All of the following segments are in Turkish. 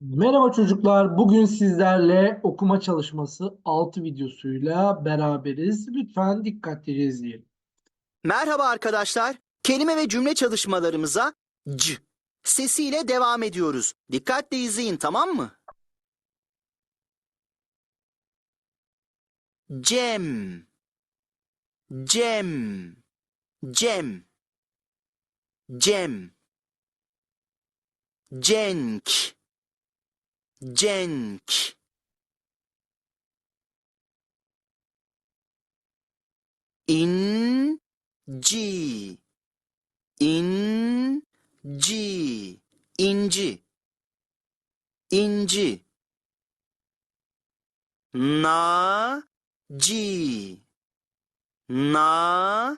Merhaba çocuklar. Bugün sizlerle okuma çalışması 6 videosuyla beraberiz. Lütfen dikkatlice izleyelim. Merhaba arkadaşlar. Kelime ve cümle çalışmalarımıza c sesiyle devam ediyoruz. Dikkatle izleyin tamam mı? Cem Cem Cem Cem Cenk Cenk. İnci. İnci. İnci. İnci. Naci. Naci.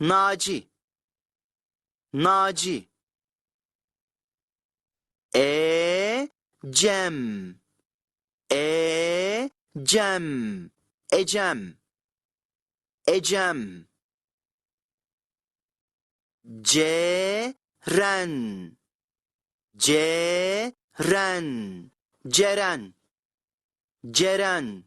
Naci. Naci Ecem Ecem Ecem. Ecem. Ceren Ceren Ceren Ceren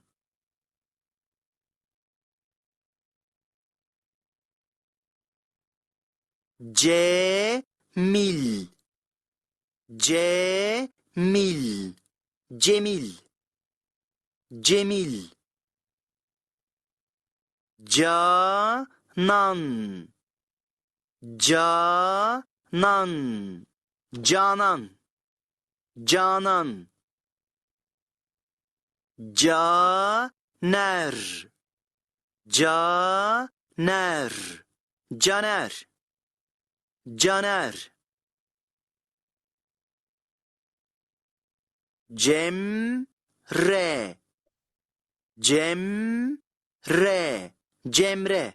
Cemil Cemil. Cemil. Cemil. Canan. Canan. Canan. Canan. Caner. Caner. Caner. Caner Cemre Cemre Cemre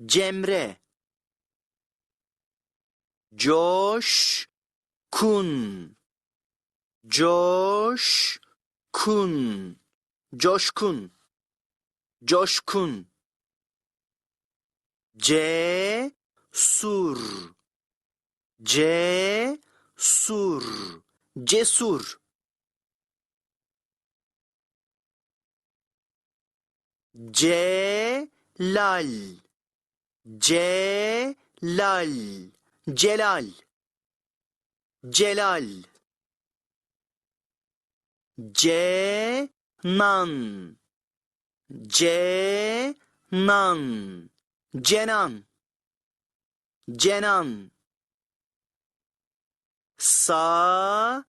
Cemre Coşkun. Coşkun. Coşkun Coşkun Cesur Cesur Cesur. Celal. Celal. Celal. Celal. Cenan. Cenan. Cenan. Cenan Sacit.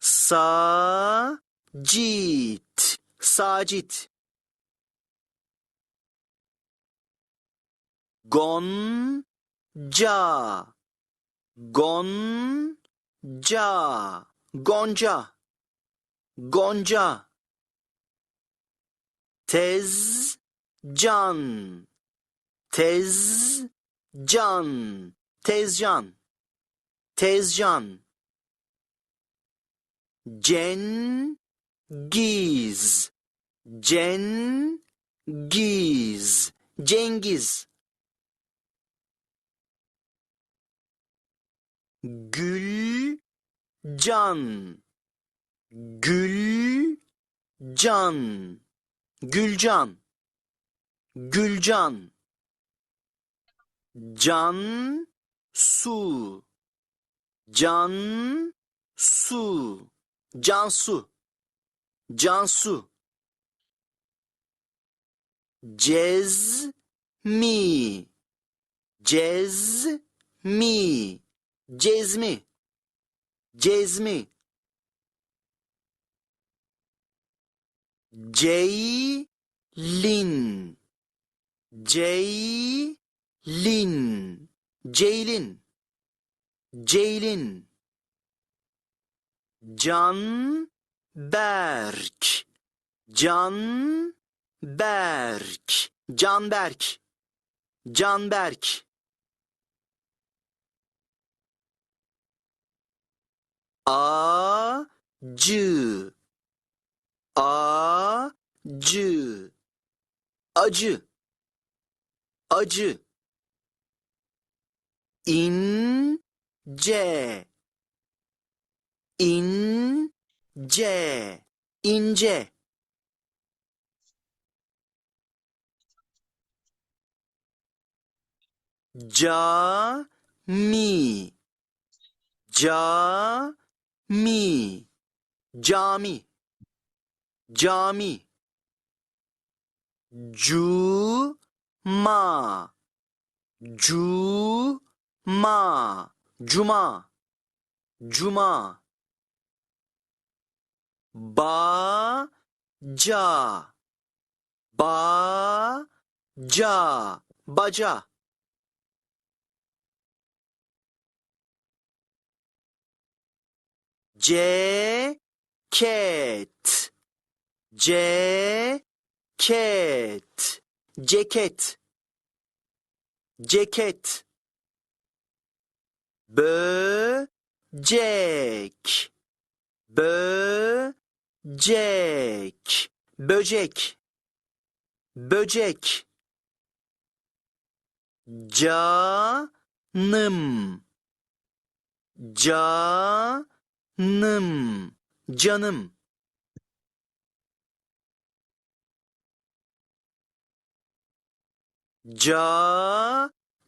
Sacit. Sacit. Gonca. Gonca. Gonca. Gonca. Tezcan. Tezcan. Tezcan Tezcan. Cengiz. Cengiz. Cengiz. Gülcan. Gülcan. Gülcan. Gülcan. Can Su Can Su. Cansu Cansu Cezmi Cezmi Cezmi Cezmi Ceylin. Ceylin. Ceylin Ceylin Canberk Canberk Canberk Canberk. Acı Acı Acı Acı. İnci C. İn C ince. Cami. Cami. Cami. Cami. Cuma. Cuma Cuma. Cuma. Baca. Baca. Baca. Ceket. Ceket. Ceket. Ceket Böcek. Böcek. Böcek. Böcek. Canım. Canım. Canım.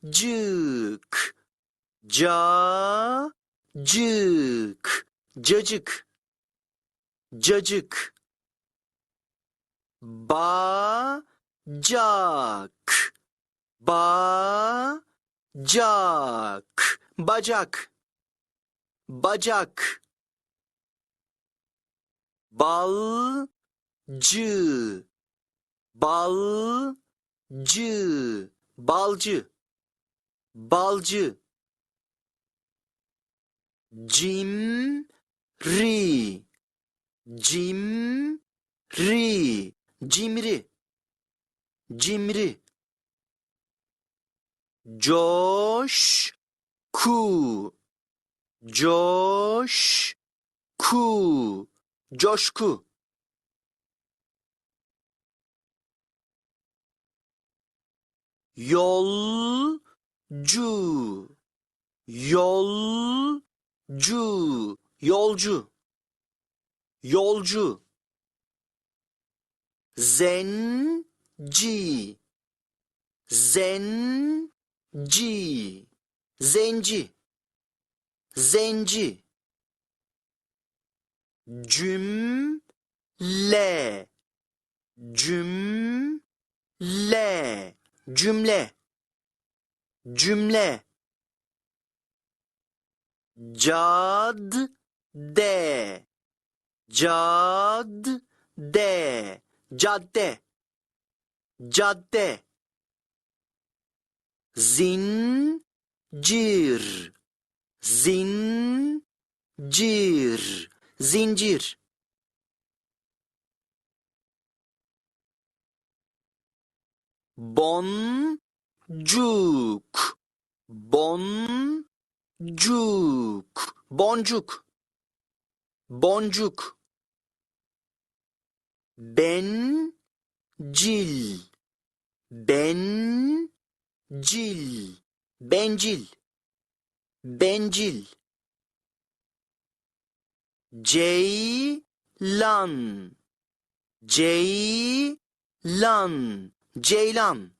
Cacık Cacık. Cacık. Cacık. Bacak. Bacak. Bacak. Bacak. Balcı. Balcı. Balcı. Balcı Cimri. Cimri. Cimri. Cimri. Coşku. Coşku. Coşku. Yolcu Yolcu Yolcu. Yolcu. Zenci. Zenci. Zenci. Zenci. Cümle. Cümle. Cümle. Cümle Cadde Cadde Cadde Cadde Zincir. Zincir. Zincir. Boncuk. Boncuk Boncuk. Boncuk. Bencil Bencil Bencil. Bencil. Ceylan. Ceylan. Ceylan.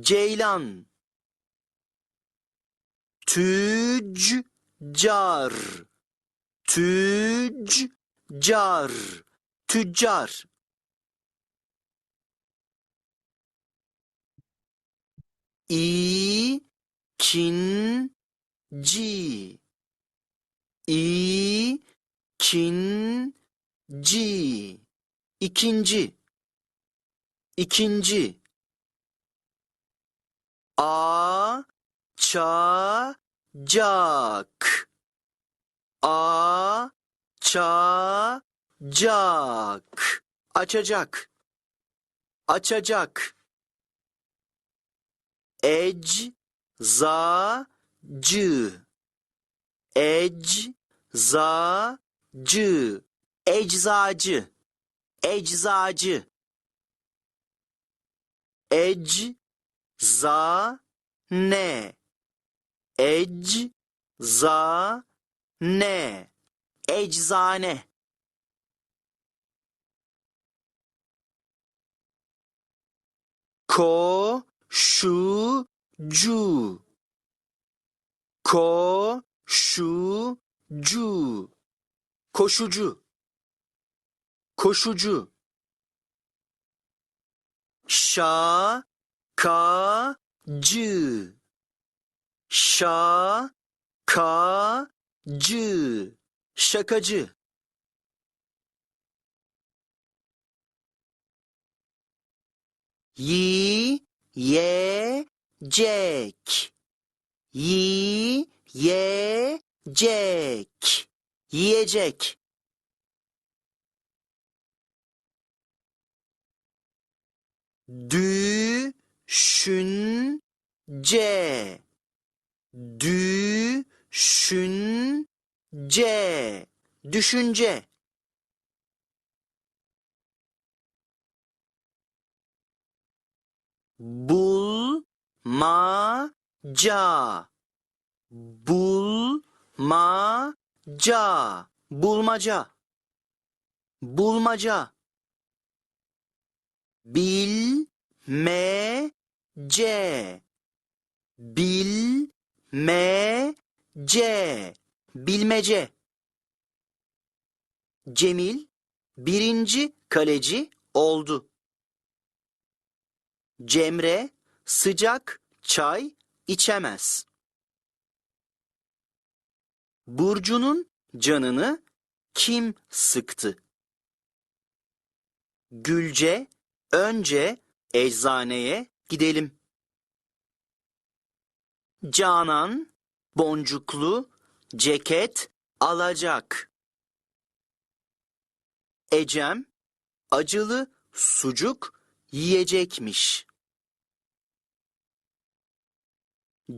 Ceylan Tüccar. Tüccar. Tüccar. İkinci. İkinci. İkinci. İkinci açacak açacak açacak. Açacak. Eczacı. Eczacı. Eczacı. Eczacı. Eczane eczane. Za ne eczane. Ko şu cu ko şu cu koşucu. Koşucu. Şa ka şa ka cı şakacı. Yiyecek. Yiyecek. Yiyecek. Düşünce düşünce. Düşünce. Bulmaca. Bulmaca. Bulmaca. Bulmaca. Bilmece. Bilmece bilmece Cemil birinci kaleci oldu. Cemre sıcak çay içemez. Burcu'nun canını kim sıktı? Gülce önce eczaneye gidelim. Canan boncuklu ceket alacak. Ecem acılı sucuk yiyecekmiş.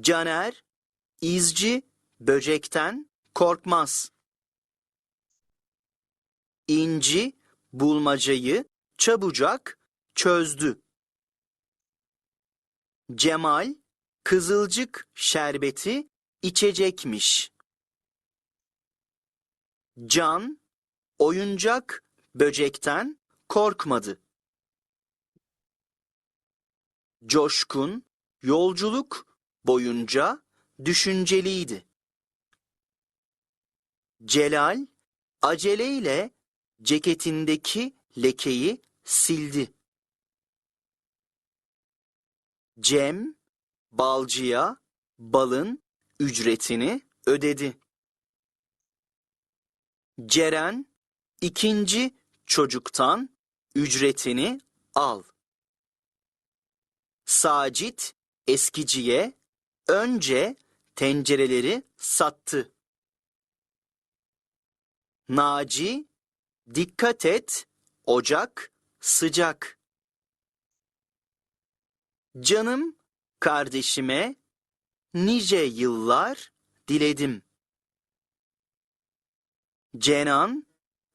Caner izci böcekten korkmaz. İnci bulmacayı çabucak çözdü. Cemal kızılcık şerbeti içecekmiş. Can oyuncak böcekten korkmadı. Coşkun yolculuk boyunca düşünceliydi. Celal aceleyle ceketindeki lekeyi sildi. Cem balcıya balın ücretini ödedi. Ceren ikinci çocuktan ücretini al. Sacit eskiciye önce tencereleri sattı. Naci dikkat et ocak sıcak. Canım kardeşime nice yıllar diledim. Cenan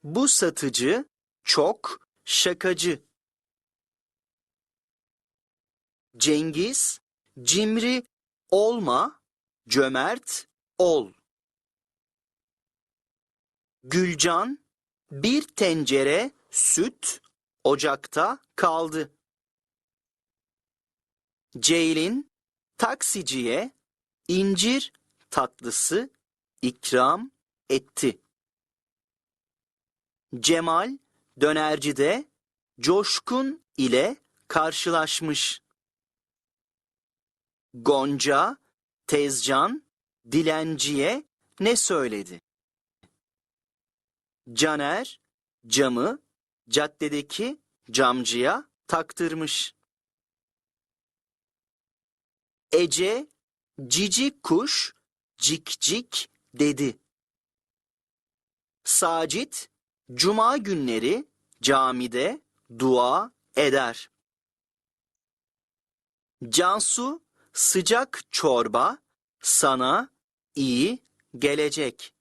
bu satıcı çok şakacı. Cengiz cimri olma, cömert ol. Gülcan bir tencere süt ocakta kaldı. Ceylin taksiciye incir tatlısı ikram etti. Cemal dönercide Coşkun ile karşılaşmış. Gonca, Tezcan, dilenciye ne söyledi? Caner, camı caddedeki camcıya taktırmış. Ece, cici kuş, cik cik dedi. Sacit, cuma günleri camide dua eder. Cansu, sıcak çorba sana iyi gelecek.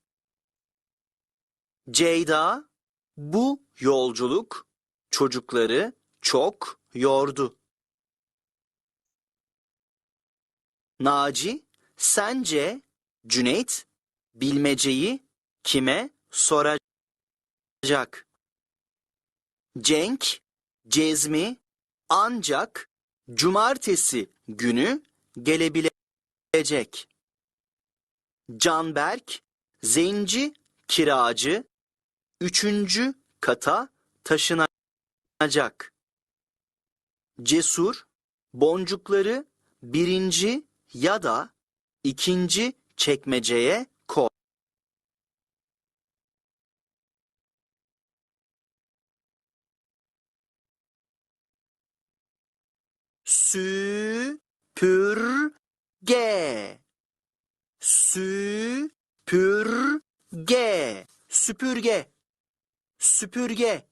Ceyda, bu yolculuk çocukları çok yordu. Naci, sence Cüneyt bilmeceyi kime soracak? Cenk, Cezmi ancak cumartesi günü gelebilecek. Canberk, Zenci, kiracı üçüncü kata taşınacak. Cesur, boncukları birinci ya da ikinci çekmeceye koy. Süpürge. Süpürge. Süpürge. Süpürge.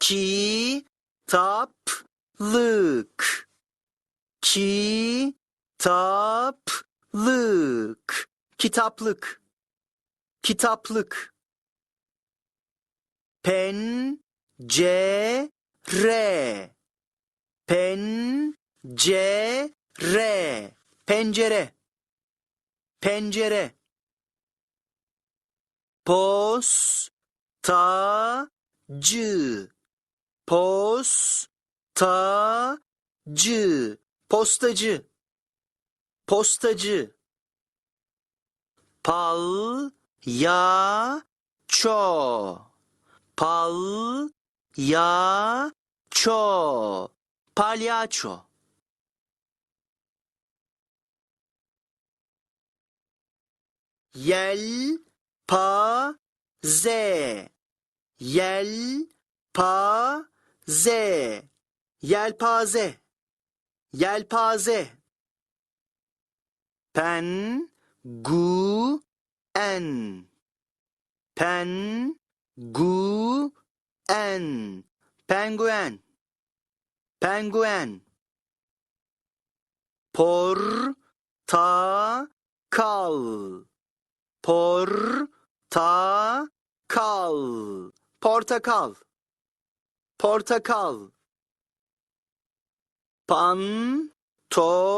Kitaplık. Kitaplık. Kitaplık. Kitaplık. Pencere. Pencere. Pencere. Pencere. Postacı. Postacı. Postacı. Postacı. Palyaço. Palyaço. Palyaço. Yelpaze. Yelpaze. Yelpaze. Yelpaze. Penguen. Penguen. Penguen. Penguen. Portakal. Portakal. Portakal. Portakal. Pantolon.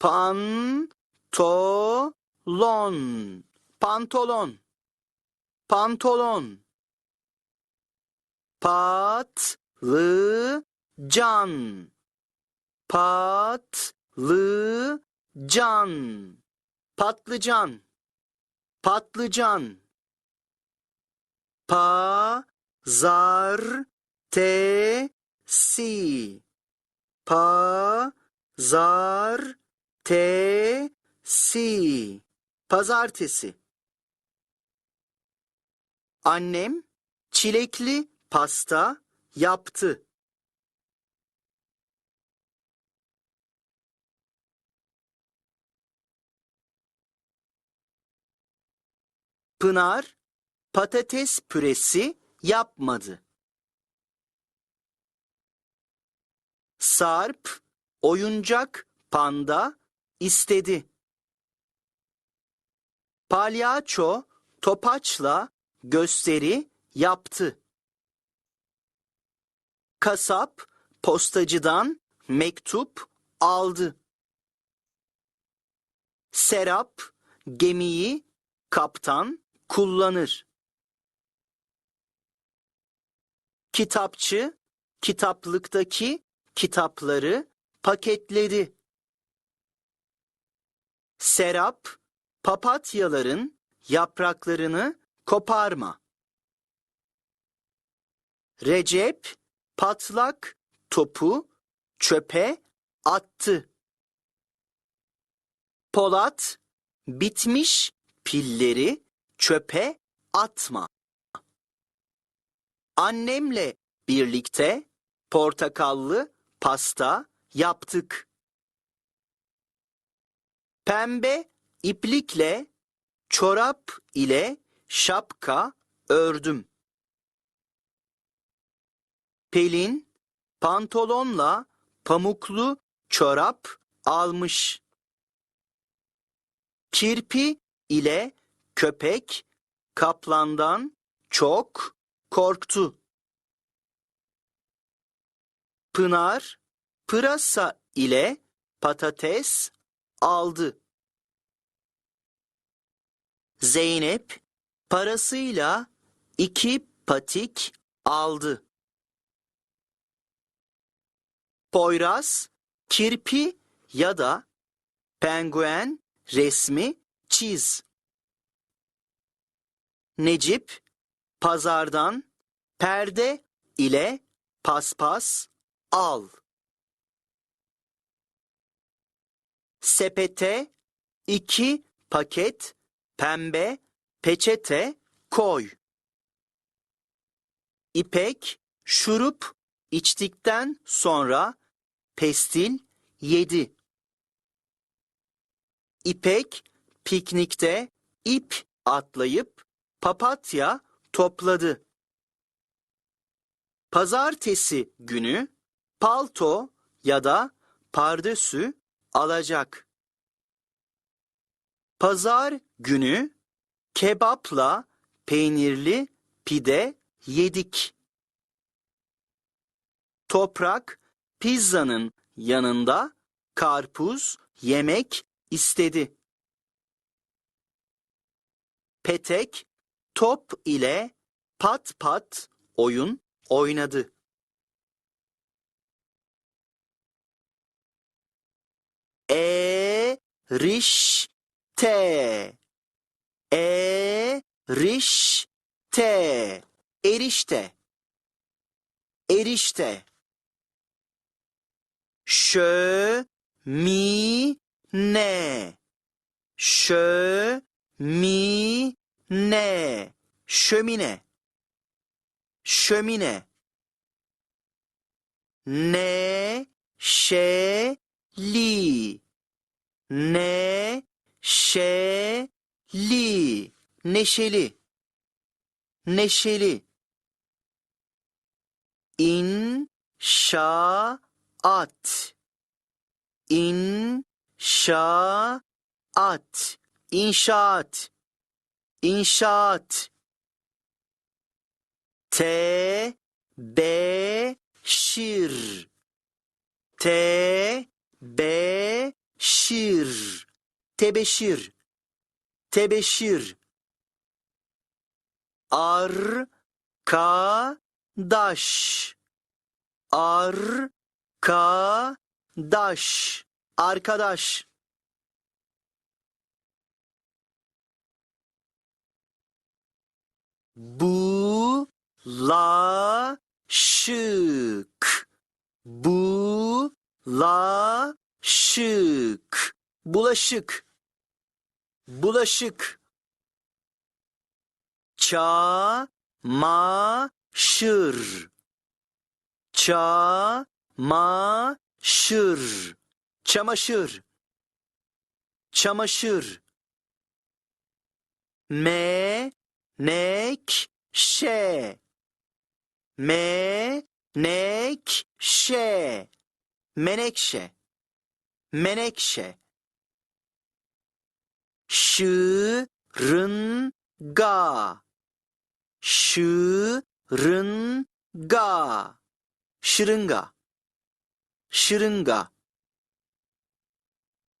Pantolon. Pantolon. Pantolon. Patlıcan. Patlıcan. Patlıcan. Patlıcan. Pazartesi. Pazartesi. Pazartesi. Annem çilekli pasta yaptı. Pınar patates püresi yapmadı. Sarp oyuncak panda istedi. Palyaço topaçla gösteri yaptı. Kasap postacıdan mektup aldı. Serap gemiyi kaptan kullanır. Kitapçı kitaplıktaki kitapları paketledi. Serap papatyaların yapraklarını koparma. Recep patlak topu çöpe attı. Polat bitmiş pilleri çöpe atma. Annemle birlikte portakallı pasta yaptık. Pembe iplikle çorap ile şapka ördüm. Pelin pantolonla pamuklu çorap almış. Kirpi ile köpek kaplandan çok korktu. Pınar pırasa ile patates aldı. Zeynep parasıyla iki patik aldı. Poyraz kirpi ya da penguen resmi çiz. Necip pazardan perde ile paspas al. Sepete iki paket pembe peçete koy. İpek şurup içtikten sonra pestil yedi. İpek piknikte ip atlayıp papatya topladı. Pazartesi günü palto ya da pardösü alacak. Pazar günü kebapla peynirli pide yedik. Toprak pizzanın yanında karpuz yemek istedi. Petek top ile pat pat oyun oynadı. Erişte. Erişte. Erişte. Erişte. Şömine. Şömine. Şömine. Şömine. Neşeli. Neşeli. Neşeli. Neşeli. İnşaat. İnşaat. İnşaat. İnşaat. Tebeşir. Tebeşir. Tebeşir. Tebeşir. Arkadaş. Arkadaş. Arkadaş. Bulaşık. Bulaşık. Bulaşık. Bulaşık. Çamaşır. Çamaşır. Çamaşır. Çamaşır. Menekşe. Menekşe. Menekşe. Menekşe. Şırınga. Şırınga. Şırınga. Şırınga.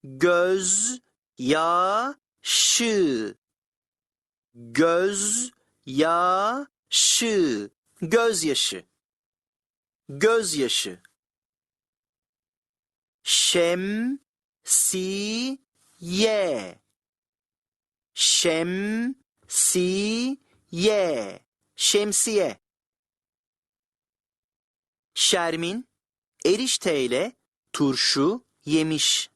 Göz yaşı. Göz yaşı. Gözyaşı. Gözyaşı. Şemsiye. Şemsiye. Şemsiye. Şermin erişteyle turşu yemiş.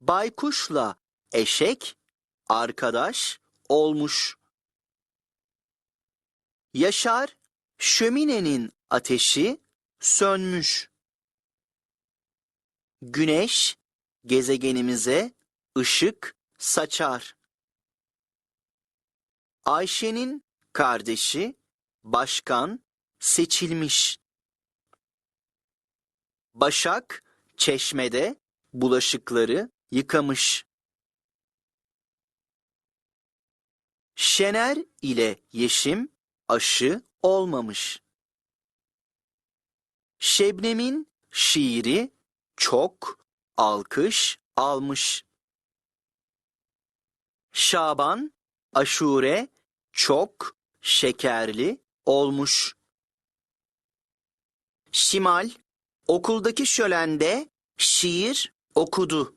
Baykuşla eşek arkadaş olmuş. Yaşar şöminenin ateşi sönmüş. Güneş gezegenimize ışık saçar. Ayşe'nin kardeşi başkan seçilmiş. Başak çeşmede bulaşıkları yıkamış. Şener ile Yeşim aşı olmamış. Şebnem'in şiiri çok alkış almış. Şaban, aşure çok şekerli olmuş. Şimal, okuldaki şölende şiir okudu.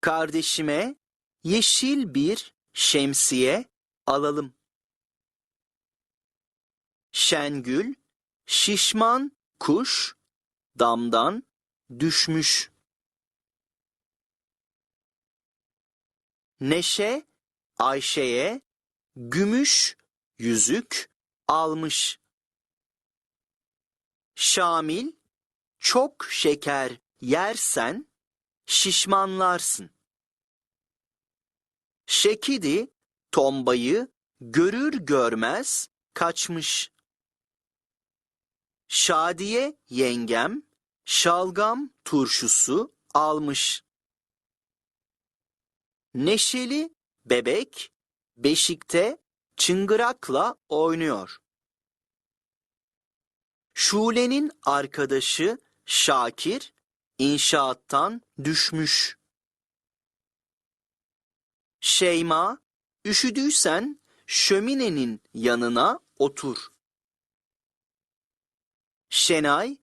Kardeşime yeşil bir şemsiye alalım. Şengül, şişman kuş damdan düşmüş. Neşe, Ayşe'ye gümüş yüzük almış. Şamil, çok şeker yersen şişmanlarsın. Şekidi, tombayı görür görmez kaçmış. Şadiye yengem şalgam turşusu almış. Neşeli bebek beşikte çıngırakla oynuyor. Şule'nin arkadaşı Şakir inşaattan düşmüş. Şeyma, üşüdüysen şöminenin yanına otur. Şenay,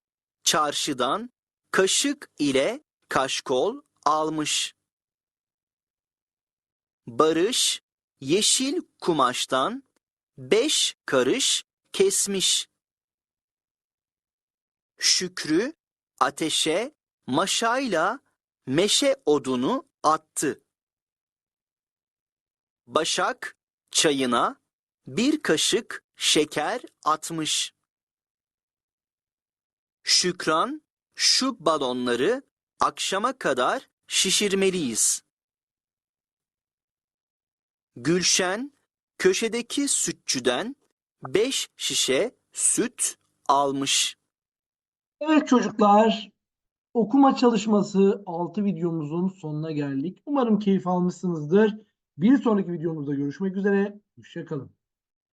çarşıdan kaşık ile kaşkol almış. Barış, yeşil kumaştan beş karış kesmiş. Şükrü, ateşe maşayla meşe odunu attı. Başak, çayına bir kaşık şeker atmış. Şükran, şu balonları akşama kadar şişirmeliyiz. Gülşen, köşedeki sütçüden beş şişe süt almış. Evet çocuklar, okuma çalışması 6 videomuzun sonuna geldik. Umarım keyif almışsınızdır. Bir sonraki videomuzda görüşmek üzere. Hoşçakalın.